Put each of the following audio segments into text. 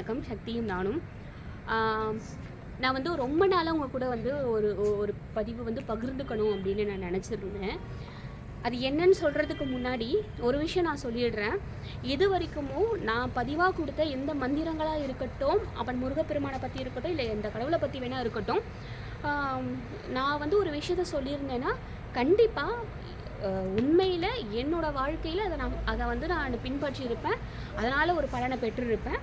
வணக்கம் சக்தியும் நானும். நான் வந்து ரொம்ப நாளாக உங்கள் கூட வந்து ஒரு ஒரு பதிவு வந்து பகிர்ந்துக்கணும் அப்படின்னு நான் நினச்சிருந்தேன். அது என்னன்னு சொல்கிறதுக்கு முன்னாடி ஒரு விஷயம் நான் சொல்லிடுறேன். இது வரைக்குமோ நான் பதிவாக கொடுத்த எந்த மந்திரங்களாக இருக்கட்டும் அப்பன் முருகப்பெருமானை பற்றி இருக்கட்டும் இல்லை எந்த கடவுளை பற்றி வேணால் இருக்கட்டும் நான் வந்து ஒரு விஷயத்த சொல்லியிருந்தேன்னா கண்டிப்பாக உண்மையில் என்னோடய வாழ்க்கையில் அதை நான் அதை வந்து நான் பின்பற்றி இருப்பேன் அதனால் ஒரு பலனை பெற்றிருப்பேன்.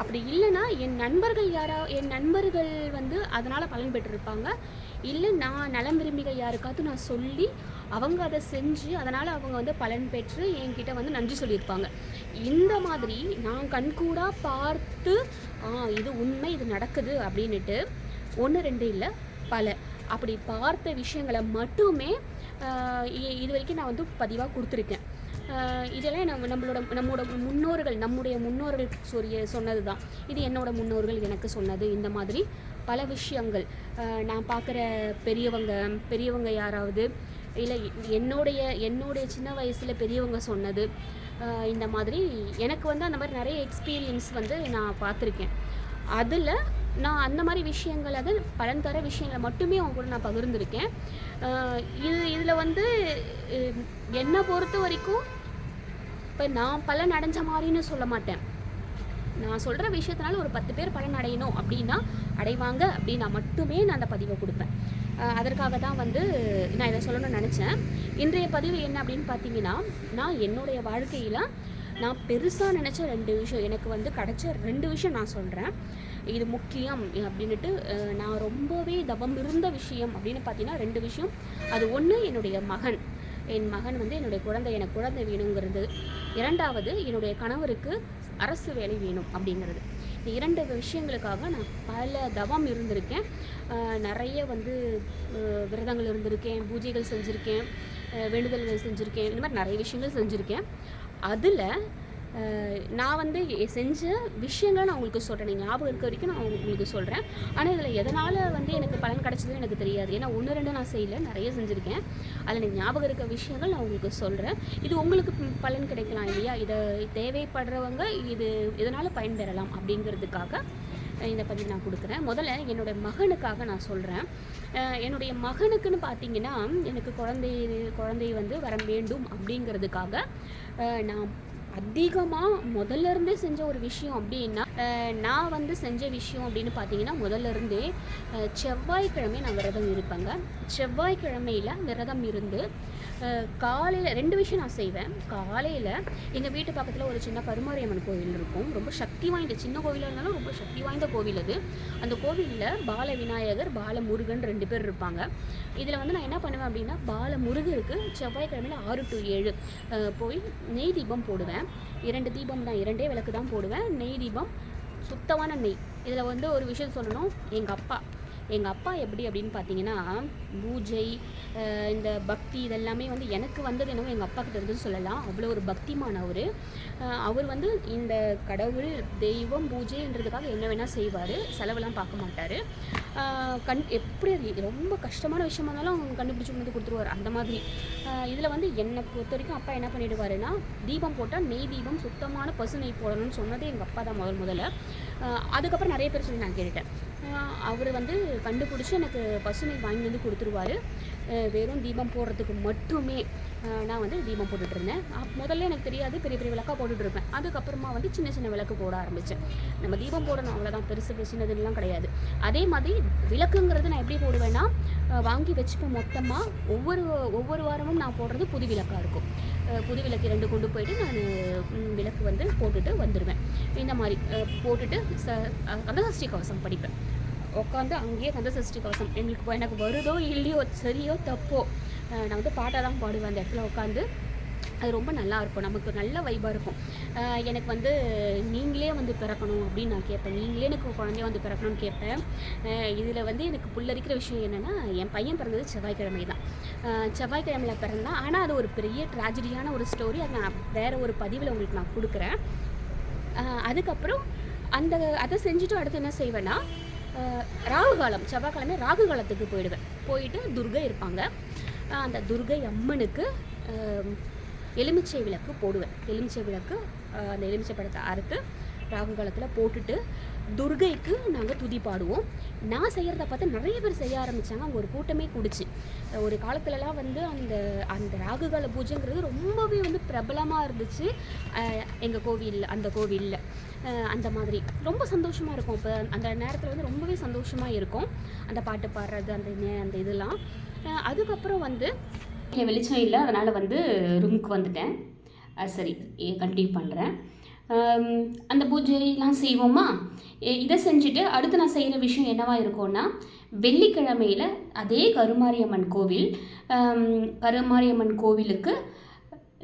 அப்படி இல்லைன்னா என் நண்பர்கள் யாரா என் நண்பர்கள் வந்து அதனால் பலன் பெற்றிருப்பாங்க. இல்லை நான் நலம் விரும்பிகள் யாருக்காவது நான் சொல்லி அவங்க அதை செஞ்சு அதனால் அவங்க வந்து பலன் பெற்று என்கிட்ட வந்து நன்றி சொல்லியிருப்பாங்க. இந்த மாதிரி நான் கண்கூடாக பார்த்து ஆ இது உண்மை இது நடக்குது அப்படின்னுட்டு ஒன்று ரெண்டு இல்லை பல. அப்படி பார்த்த விஷயங்களை மட்டுமே இது வரைக்கும் நான் வந்து பதிவாக கொடுத்துருக்கேன். இதெல்லாம் நம்ம நம்மளோட நம்மளோட முன்னோர்கள் நம்முடைய முன்னோர்கள் சொரிய சொன்னது தான் இது என்னோட முன்னோர்கள் எனக்கு சொன்னது. இந்த மாதிரி பல விஷயங்கள். நான் பார்க்குற பெரியவங்க பெரியவங்க யாராவது இல்லை என்னுடைய என்னுடைய சின்ன வயசில் பெரியவங்க சொன்னது. இந்த மாதிரி எனக்கு வந்து அந்த மாதிரி நிறைய எக்ஸ்பீரியன்ஸ் வந்து நான் பார்த்துருக்கேன். அதில் நான் அந்த மாதிரி விஷயங்கள் அது பலன் தர விஷயங்களை மட்டுமே அவங்க கூட நான் பகிர்ந்திருக்கேன். இது இதில் வந்து என்னை பொறுத்த வரைக்கும் இப்போ நான் பலன் அடைஞ்ச மாதிரின்னு சொல்ல மாட்டேன். நான் சொல்கிற விஷயத்தினால ஒரு பத்து பேர் பலன் அடையணும் அப்படின்னா அடைவாங்க அப்படின்னா மட்டுமே நான் அந்த பதிவை கொடுப்பேன். அதற்காக தான் வந்து நான் இதை சொல்லணும்னு நினச்சேன். இன்றைய பதிவு என்ன அப்படின்னு பார்த்தீங்கன்னா நான் என்னுடைய வாழ்க்கையில் நான் பெருசாக நினச்ச ரெண்டு விஷயம் எனக்கு வந்து கிடச்ச ரெண்டு விஷயம் நான் சொல்கிறேன் இது முக்கியம் அப்படின்ட்டு நான் ரொம்பவே தவம் இருந்த விஷயம் அப்படின்னு பார்த்தீங்கன்னா ரெண்டு விஷயம். அது ஒன்று என்னுடைய மகன். என் மகன் வந்து என்னுடைய குழந்தை எனக்கு குழந்தை வேணுங்கிறது. இரண்டாவது என்னுடைய கணவருக்கு அரசு வேலை வேணும் அப்படிங்கிறது. இந்த இரண்டு விஷயங்களுக்காக நான் பல தவம் இருந்திருக்கேன். நிறைய வந்து விரதங்கள் இருந்திருக்கேன் பூஜைகள் செஞ்சுருக்கேன் வேண்டுதல்கள் செஞ்சுருக்கேன் இந்த மாதிரி நிறைய விஷயங்கள் செஞ்சுருக்கேன். அதில் நான் வந்து செஞ்ச விஷயங்களை நான் உங்களுக்கு சொல்கிறேன் ஞாபகம் இருக்க வரைக்கும் நான் உங்களுக்கு சொல்கிறேன் ஆனால் இதில் எதனால் வந்து எனக்கு பலன் கிடச்சதுன்னு எனக்கு தெரியாது. ஏன்னா ஒன்று ரெண்டு நான் செய்யல. நிறைய செஞ்சுருக்கேன். அதில் எனக்கு ஞாபகம் இருக்க விஷயங்கள் நான் உங்களுக்கு சொல்கிறேன் இது உங்களுக்கு பலன் கிடைக்கலாம் இல்லையா? இதை தேவைப்படுறவங்க இது இதனால் பயன்பெறலாம் அப்படிங்கிறதுக்காக இதை பற்றி நான் கொடுக்குறேன். முதல்ல என்னுடைய மகனுக்காக நான் சொல்கிறேன் என்னுடைய மகனுக்குன்னு பார்த்தீங்கன்னா எனக்கு குழந்தை குழந்தை வந்து வர வேண்டும் அப்படிங்கிறதுக்காக நான் அதிகமாக முதல்ல இருந்தே செஞ்ச ஒரு விஷயம் அப்படின்னா நான் வந்து செஞ்ச விஷயம் அப்படின்னு பார்த்தீங்கன்னா முதல்ல இருந்தே செவ்வாய்க்கிழமை நான் விரதம் இருப்பேங்க. செவ்வாய்க்கிழமையில் விரதம் இருந்து காலையில் ரெண்டு விஷயம் நான் செய்வேன். காலையில் எங்கள் வீட்டு பக்கத்தில் ஒரு சின்ன கருமாரியம்மன் கோவில் இருக்கும். ரொம்ப சக்தி வாய்ந்த சின்ன கோவிலாக இருந்தாலும் ரொம்ப சக்தி வாய்ந்த கோவில் அது. அந்த கோவிலில் பால விநாயகர் பால முருகன் ரெண்டு பேர் இருப்பாங்க. இதில் வந்து நான் என்ன பண்ணுவேன் அப்படின்னா பால முருகருக்கு செவ்வாய்க்கிழமையில் ஆறு டு ஏழு போய் நெய் தீபம் போடுவேன். இரண்டு தீபம் தான் இரண்டே விளக்கு தான் போடுவேன். நெய் தீபம் சுத்தமான நெய். இதில் வந்து ஒரு விஷயம் சொல்லணும். எங்கள் அப்பா எங்கள் அப்பா எப்படி அப்படின்னு பார்த்தீங்கன்னா பூஜை இந்த பக்தி இதெல்லாமே வந்து எனக்கு வந்தது என்னவோ எங்கள் அப்பா கிட்ட இருந்து சொல்லலாம். அவ்வளோ ஒரு பக்திமான அவர். அவர் வந்து இந்த கடவுள் தெய்வம் பூஜைன்றதுக்காக என்ன வேணால் செய்வார். செலவெல்லாம் பார்க்க மாட்டார். கண் எப்படி அது ரொம்ப கஷ்டமான விஷயமா இருந்தாலும் அவங்க கண்டுபிடிச்சி கொண்டு வந்து கொடுத்துருவார். அந்த மாதிரி. இதில் வந்து என்னை பொறுத்த வரைக்கும் அப்பா என்ன பண்ணிடுவாருன்னா தீபம் போட்டால் நெய் தீபம் சுத்தமான பசு நெய் போடணும்னு சொன்னது எங்கள் அப்பா தான் முதல் முதல்ல. அதுக்கப்புறம் நிறைய பேர் சொல்லி நான் கேட்டுட்டேன். அவர் வந்து கண்டுபிடிச்சி எனக்கு பசுமை வாங்கி வந்து கொடுத்துருவாரு. வெறும் தீபம் போடுறதுக்கு மட்டுமே நான் வந்து தீபம் போட்டுட்ருந்தேன். முதல்ல எனக்கு தெரியாது பெரிய பெரிய விளக்காக போட்டுட்ருப்பேன். அதுக்கப்புறமா வந்து சின்ன சின்ன விளக்கு போட ஆரம்பித்தேன் நம்ம தீபம் போடணும் அவ்வளோதான் பெருசு பெருசுனதுலாம் கிடையாது. அதே மாதிரி விளக்குங்கிறது நான் எப்படி போடுவேன்னா வாங்கி வச்சுப்பேன் மொத்தமாக ஒவ்வொரு ஒவ்வொரு வாரமும் நான் போடுறது புது விளக்காக இருக்கும். புது விளக்கு ரெண்டு கொண்டு போயிட்டு நான் விளக்கு வந்து போட்டுட்டு வந்துடுவேன் இந்த மாதிரி போட்டுட்டு ச கந்தசஷ்டி கவசம் படிப்பேன். உட்காந்து அங்கேயே கந்தசஷ்டி கவசம். எங்களுக்கு எனக்கு வருதோ இல்லையோ சரியோ தப்போ நான் வந்து பாட்டாக தான் பாடுவேன் அந்த இடத்துல உட்காந்து அது ரொம்ப நல்லா இருக்கும். நமக்கு நல்ல வைபாக இருக்கும். எனக்கு வந்து நீங்களே வந்து பிறக்கணும் அப்படின்னு நான் கேட்பேன். நீங்களே எனக்கு குழந்தைய வந்து பிறக்கணும்னு கேட்பேன். இதில் வந்து எனக்கு புல்லரிக்கிற விஷயம் என்னென்னா என் பையன் பிறந்தது செவ்வாய்க்கிழமை தான். செவ்வாய்க்கிழமையில் பிறந்தான் ஆனால் அது ஒரு பெரிய ட்ராஜடியான ஒரு ஸ்டோரி அதை நான் வேறு ஒரு பதிவில் உங்களுக்கு நான் கொடுக்குறேன். அதுக்கப்புறம் அந்த அதை செஞ்சுட்டு அடுத்து என்ன செய்வேன்னா ராகு காலம் செவ்வாய்க்கிழமை ராகு காலத்துக்கு போயிடுவேன். போயிட்டு துர்கை இருப்பாங்க. அந்த துர்கை அம்மனுக்கு எலுமிச்சை விளக்கு போடுவேன். எலுமிச்சை விளக்கு அந்த எலுமிச்சை பழத்தை அறுத்து ராகு காலத்தில் போட்டுட்டு துர்கைக்கு நாங்கள் துதி பாடுவோம். நான் செய்கிறத பார்த்து நிறைய பேர் செய்ய ஆரம்பித்தாங்க அங்கே ஒரு கூட்டமே கூடிச்சு. ஒரு காலத்துலலாம் வந்து அந்த அந்த ராகுகால பூஜைங்கிறது ரொம்பவே வந்து பிரபலமாக இருந்துச்சு. எங்கள் கோவிலில் அந்த கோவிலில். அந்த மாதிரி. ரொம்ப சந்தோஷமாக இருக்கும். இப்போ அந்த நேரத்தில் வந்து ரொம்பவே சந்தோஷமாக இருக்கும். அந்த பாட்டு பாடுறது அந்த அந்த இதெல்லாம். அதுக்கப்புறம் வந்து வெளிச்சம் இல்லை. அதனால் வந்து ரூமுக்கு வந்துட்டேன். சரி கண்டினியூ பண்ணுறேன் அந்த பூஜையெல்லாம் செய்வோமா? இதை செஞ்சுட்டு அடுத்து நான் செய்கிற விஷயம் என்னவா இருக்கும்னா வெள்ளிக்கிழமையில் அதே கருமாரியம்மன் கோவில் கருமாரியம்மன் கோவிலுக்கு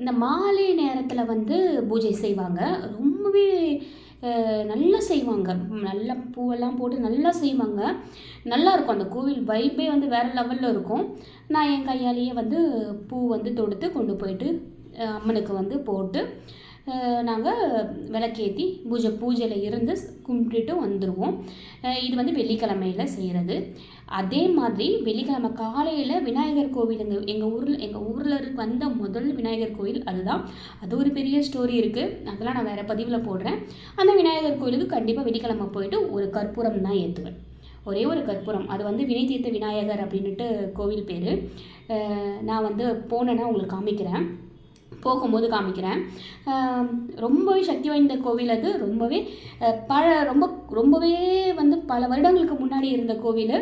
இந்த மாலை நேரத்தில் வந்து பூஜை செய்வாங்க. ரொம்பவே நல்லா செய்வாங்க. நல்லா பூவெல்லாம் போட்டு நல்லா செய்வாங்க. நல்லா இருக்கும். அந்த கோவில் வைப்பே வந்து வேறு லெவலில் இருக்கும். நான் என் கையாலேயே வந்து பூ வந்து தொடுத்து கொண்டு போயிட்டு அம்மனுக்கு வந்து போட்டு நாங்கள் விளக்கேற்றி பூஜை பூஜையில் இருந்து கும்பிட்டுட்டு வந்துடுவோம் இது வந்து வெள்ளிக்கிழமையில் செய்கிறது அதே மாதிரி வெள்ளிக்கிழமை காலையில் விநாயகர் கோவில் எங்கள் எங்கள் ஊரில் எங்கள் ஊரில் வந்த முதல் விநாயகர் கோவில் அதுதான். அது ஒரு பெரிய ஸ்டோரி இருக்குது அதெல்லாம் நான் வேறு பதிவில் போடுறேன். அந்த விநாயகர் கோவிலுக்கு கண்டிப்பாக வெள்ளிக்கிழமை போயிட்டு ஒரு கற்பூரம் தான் ஏற்றுவேன் ஒரே ஒரு கற்பூரம். அது வந்து வினை தீர்த்த விநாயகர் அப்படின்ட்டு கோவில் பேர். நான் வந்து போனேன்னா உங்களுக்கு காமிக்கிறேன். போகும்போது காமிக்கிறேன். ரொம்பவே சக்தி வாய்ந்த கோவில் அது. ரொம்பவே பல ரொம்ப ரொம்பவே வந்து பல வருடங்களுக்கு முன்னாடி இருந்த கோவில்.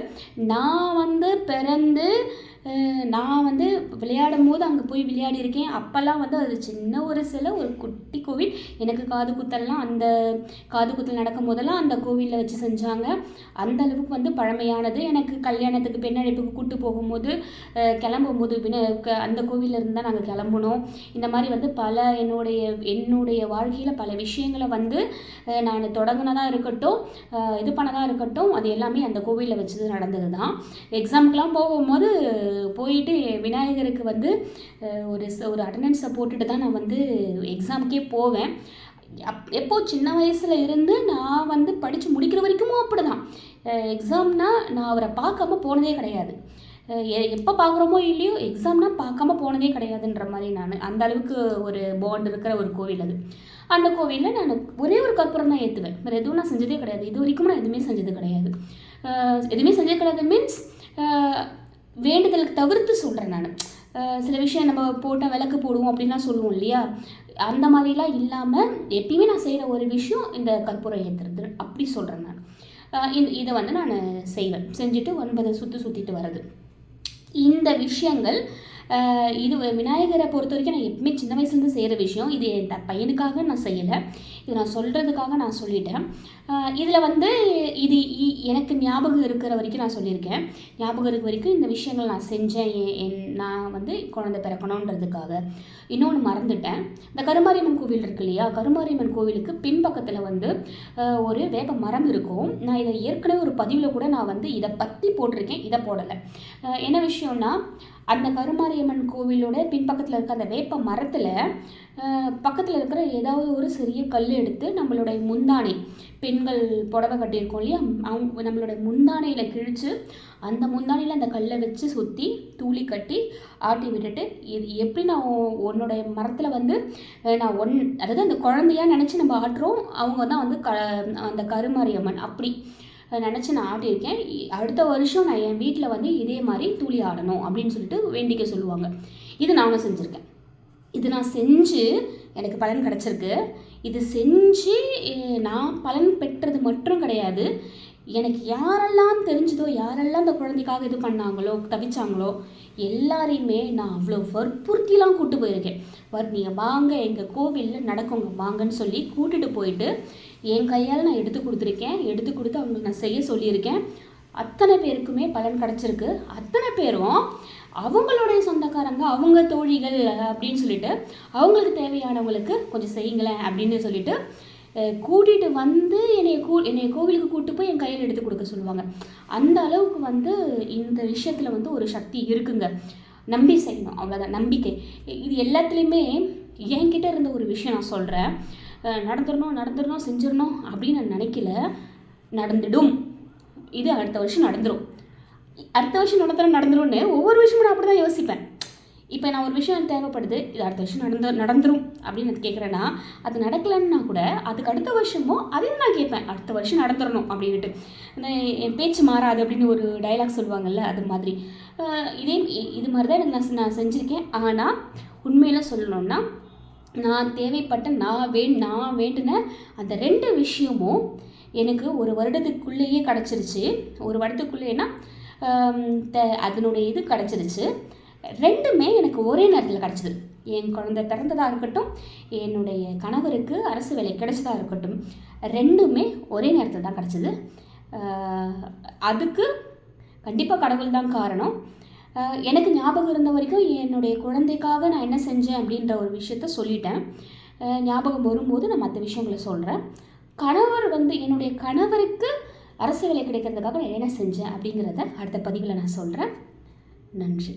நான் வந்து பிறந்து நான் வந்து விளையாடும் போது அங்கே போய் விளையாடியிருக்கேன். அப்போல்லாம் வந்து அது சின்ன ஒரு சில ஒரு குட்டி கோவில். எனக்கு காது குத்தல்லாம் அந்த காது குத்தல் நடக்கும் போதெல்லாம் அந்த கோவிலில் வச்சு செஞ்சாங்க. அந்த அளவுக்கு வந்து பழமையானது. எனக்கு கல்யாணத்துக்கு பெண்ணழைப்புக்கு கூட்டு போகும்போது கிளம்பும்போது வின அந்த கோவிலில் இருந்தால் தான் நாங்கள் கிளம்புனோம். இந்த மாதிரி வந்து பல என்னுடைய என்னுடைய வாழ்க்கையில் பல விஷயங்களை வந்து நான் தொடங்கினதாக இருக்கட்டும் இது பண்ணதாக இருக்கட்டும் அது எல்லாமே அந்த கோவிலில் வச்சது நடந்தது தான் எக்ஸாமுக்கெலாம் போகும்போது போயிட்டு விநாயகருக்கு வந்து ஒரு ஒரு அட்டண்டன்ஸை போட்டுட்டு தான் நான் வந்து எக்ஸாமுக்கே போவேன். அப் எப்போ சின்ன வயசில் இருந்து நான் வந்து படித்து முடிக்கிற வரைக்கும் அப்படி தான் எக்ஸாம்னா நான் அவரை பார்க்காம போனதே கிடையாது. எப்போ பார்க்குறோமோ இல்லையோ எக்ஸாம்னா பார்க்காம போனதே கிடையாதுன்ற மாதிரி நான் அந்த அளவுக்கு ஒரு பாண்ட் இருக்கிற ஒரு கோவில் அது. அந்த கோவிலில் நான் ஒரே ஒரு கற்பூரம் தான் ஏற்றுவேன். வேறு எதுவும் நான் செஞ்சதே கிடையாது. இது வரைக்கும் நான் எதுவுமே செஞ்சது கிடையாது. எதுவுமே செஞ்சது கிடையாது. மீன்ஸ் வேண்டுதலுக்கு தவிர்த்து சொல்கிறேன் நான். சில விஷயம் நம்ம போட்டால் விளக்கு போடுவோம் அப்படின்லாம் சொல்லுவோம் இல்லையா? அந்த மாதிரிலாம் இல்லாமல் எப்பயுமே நான் செய்கிற ஒரு விஷயம் இந்த கற்பூரம் ஏற்றுறது அப்படி சொல்கிறேன் நான். இது இந்த இதை வந்து நான் செய்வேன். செஞ்சுட்டு ஒன்பது சுற்றி சுற்றிட்டு வர்றது. இந்த விஷயங்கள் இது விநாயகரை பொறுத்த வரைக்கும் நான் எப்பவுமே சின்ன வயசுலேருந்து செய்கிற விஷயம். இது என் பையனுக்காக நான் செய்யலை. இது நான் சொல்கிறதுக்காக நான் சொல்லிட்டேன். இதில் வந்து இது இ- எனக்கு ஞாபகம் இருக்கிற வரைக்கும் நான் சொல்லியிருக்கேன். ஞாபகம் இருக்கிற வரைக்கும் இந்த விஷயங்கள் நான் செஞ்சேன். என் என் நான் வந்து குழந்தை பிறக்கணுன்றதுக்காக இன்னொன்று மறந்துட்டேன். இந்த கருமாரியம்மன் கோவில் இருக்கு இல்லையா? கருமாரியம்மன் கோவிலுக்கு பின்பக்கத்தில் வந்து ஒரு வேப்ப மரம் இருக்கும். நான் இதை ஏற்கனவே ஒரு பதிவில் கூட நான் வந்து இதை பற்றி போட்டிருக்கேன். இதை போடலை. என்ன விஷயம்னா அந்த கருமாரியம்மன் கோவிலோட பின்பக்கத்தில் இருக்க அந்த வேப்ப மரத்தில் பக்கத்தில் இருக்கிற ஏதாவது ஒரு சிறிய கல் எடுத்து நம்மளுடைய முந்தானை பெண்கள் புடவை கட்டியிருக்கோம் இல்லையா? அவங்க நம்மளுடைய முந்தானையில் கிழித்து அந்த முந்தானையில் அந்த கல்லை வச்சு சுற்றி தூளி கட்டி ஆட்டி விட்டுட்டு இது எப்படி நான் உன்னுடைய மரத்தில் வந்து நான் ஒன் அதாவது அந்த குழந்தையாக நினச்சி நம்ம ஆட்டுறோம் அவங்க தான் வந்து க அந்த கருமாரியம்மன். அப்படி நினச்சி நான் ஆடியிருக்கேன் அடுத்த வருஷம் நான் என் வீட்டில் வந்து இதே மாதிரி துளி ஆடணும் அப்படின்னு சொல்லிட்டு வேண்டிக்க சொல்லுவாங்க. இது நானும் செஞ்சுருக்கேன். இது நான் செஞ்சு எனக்கு பலன் கிடச்சிருக்கு. இது செஞ்சு நான் பலன் பெற்றது மட்டும் கிடையாது. எனக்கு யாரெல்லாம் தெரிஞ்சதோ யாரெல்லாம் அந்த குழந்தைக்காக இது பண்ணாங்களோ தவிச்சாங்களோ எல்லாரையுமே நான் அவ்வளோ வற்புறுத்திலாம் கூட்டு போயிருக்கேன். வர் நீங்கள் வாங்க எங்கள் கோவிலில் நடக்குங்க வாங்கன்னு சொல்லி கூட்டிகிட்டு போயிட்டு என் கையால் நான் எடுத்து கொடுத்துருக்கேன். எடுத்து கொடுத்து அவங்களுக்கு நான் செய்ய சொல்லியிருக்கேன். அத்தனை பேருக்குமே பலன் கிடச்சிருக்கு. அத்தனை பேரும் அவங்களுடைய சொந்தக்காரங்க அவங்க தோழிகள் அப்படின்னு சொல்லிட்டு அவங்களுக்கு தேவையானவங்களுக்கு கொஞ்சம் செய்யுங்களேன் அப்படின்னு சொல்லிட்டு கூட்டிகிட்டு வந்து என்னைய கூ என்னை கோவிலுக்கு கூட்டு போய் என் கையில் எடுத்து கொடுக்க சொல்லுவாங்க. அந்த அளவுக்கு வந்து இந்த விஷயத்தில் வந்து ஒரு சக்தி இருக்குங்க. நம்பி செய்யணும். அவ்வளோதான் நம்பிக்கை. இது எல்லாத்துலேயுமே என்கிட்ட இருந்த ஒரு விஷயம் நான் சொல்கிறேன் நடந்துடணும் நடந்துடணும் செஞ்சிடணும் அப்படின்னு நான் நினைக்கல. நடந்துடும். இது அடுத்த வருஷம் நடந்துடும் அடுத்த வருஷம் நடந்துடும் நடந்துரும்னு ஒவ்வொரு விஷயமும் நான் அப்படி தான் யோசிப்பேன். இப்போ நான் ஒரு விஷயம் எனக்கு தேவைப்படுது இது அடுத்த வருஷம் நடந்து நடந்துரும் அப்படின்னு நான் கேட்குறேன்னா அது நடக்கலைன்னா கூட அதுக்கு அடுத்த வருஷமும் அதையும் நான் கேட்பேன். அடுத்த வருஷம் நடந்துடணும் அப்படின்ட்டு இந்த என் பேச்சு மாறாது அப்படின்னு ஒரு டைலாக் சொல்லுவாங்கல்ல அது மாதிரி. இதே இது மாதிரி தான் எனக்கு நான் நான் செஞ்சுருக்கேன். ஆனால் உண்மையில் சொல்லணும்னா நான் தேவைப்பட்ட நான் வே நான் வேண்டின அந்த ரெண்டு விஷயமும் எனக்கு ஒரு வருடத்துக்குள்ளேயே கிடச்சிருச்சு. ஒரு வருடத்துக்குள்ளேனா அதனுடைய இது கிடச்சிருச்சு. ரெண்டுமே எனக்கு ஒரே நேரத்தில் கிடச்சிது. என் குழந்தை பிறந்ததாக இருக்கட்டும் என்னுடைய கணவருக்கு அரசு வேலை கிடைச்சதாக இருக்கட்டும் ரெண்டுமே ஒரே நேரத்தில் தான் கிடச்சிது. அதுக்கு கண்டிப்பாக கடவுள் தான் காரணம். எனக்கு ஞாபகம் இருந்த வரைக்கும் என்னுடைய குழந்தைக்காக நான் என்ன செஞ்சேன் அப்படின்ற ஒரு விஷயத்த சொல்லிட்டேன். ஞாபகம் வரும்போது நான் மற்ற விஷயங்களை சொல்கிறேன் கணவர் வந்து என்னுடைய கணவருக்கு அரசு வேலை கிடைக்கிறதுக்காக நான் என்ன செஞ்சேன் அப்படிங்கிறத அடுத்த பதிவில் நான் சொல்கிறேன் நன்றி.